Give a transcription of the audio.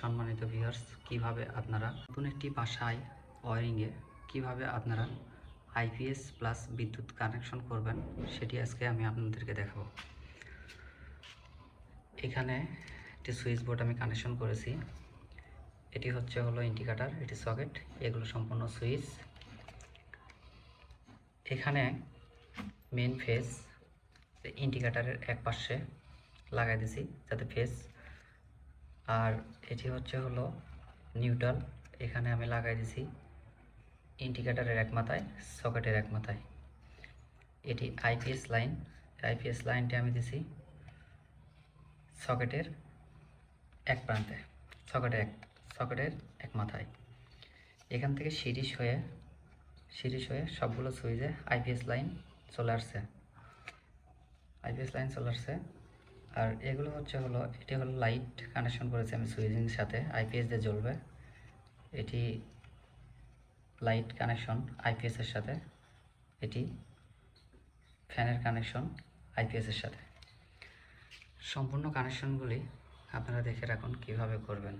সম্মানিত ভিউয়ার্স কীভাবে আপনারা নতুন একটি বাসায় ওয়ারিংয়ে কীভাবে আপনারা আইপিএস প্লাস বিদ্যুৎ কানেকশন করবেন, সেটি আজকে আমি আপনাদেরকে দেখাবো। এখানে একটি সুইচ বোর্ড আমি কানেকশন করেছি। এটি হচ্ছে হলো ইন্ডিকেটার এটি সকেট এগুলো সম্পূর্ণ সুইচ এখানে মেন ফেস ইন্ডিকেটারের এক পাশে লাগাই দিছি, যাতে ফেস আর এটি হচ্ছে হলো নিউট্রাল এখানে আমি লাগাই দিছি ইন্ডিকেটারের এক মাথায়, সকেটের এক মাথায়। এটি আইপিএস লাইন। আইপিএস লাইনটি আমি দিছি সকেটের এক প্রান্তে, সকেটের এক সকেটের এক মাথায়। এখান থেকে সিরিজ হয়ে সিরিজ হয়ে সবগুলো সুইচে আইপিএস লাইন চলে আসছে। আইপিএস লাইন চলে আসছে। আর এগুলো হচ্ছে হলো, এটি হলো লাইট কানেকশন করেছে আমি সুইজিং সাথে আইপিএস দিয়ে জ্বলবে। এটি লাইট কানেকশন আইপিএসের সাথে, এটি ফ্যানের কানেকশন আইপিএসের সাথে। সম্পূর্ণ কানেকশনগুলি আপনারা দেখে রাখুন কীভাবে করবেন।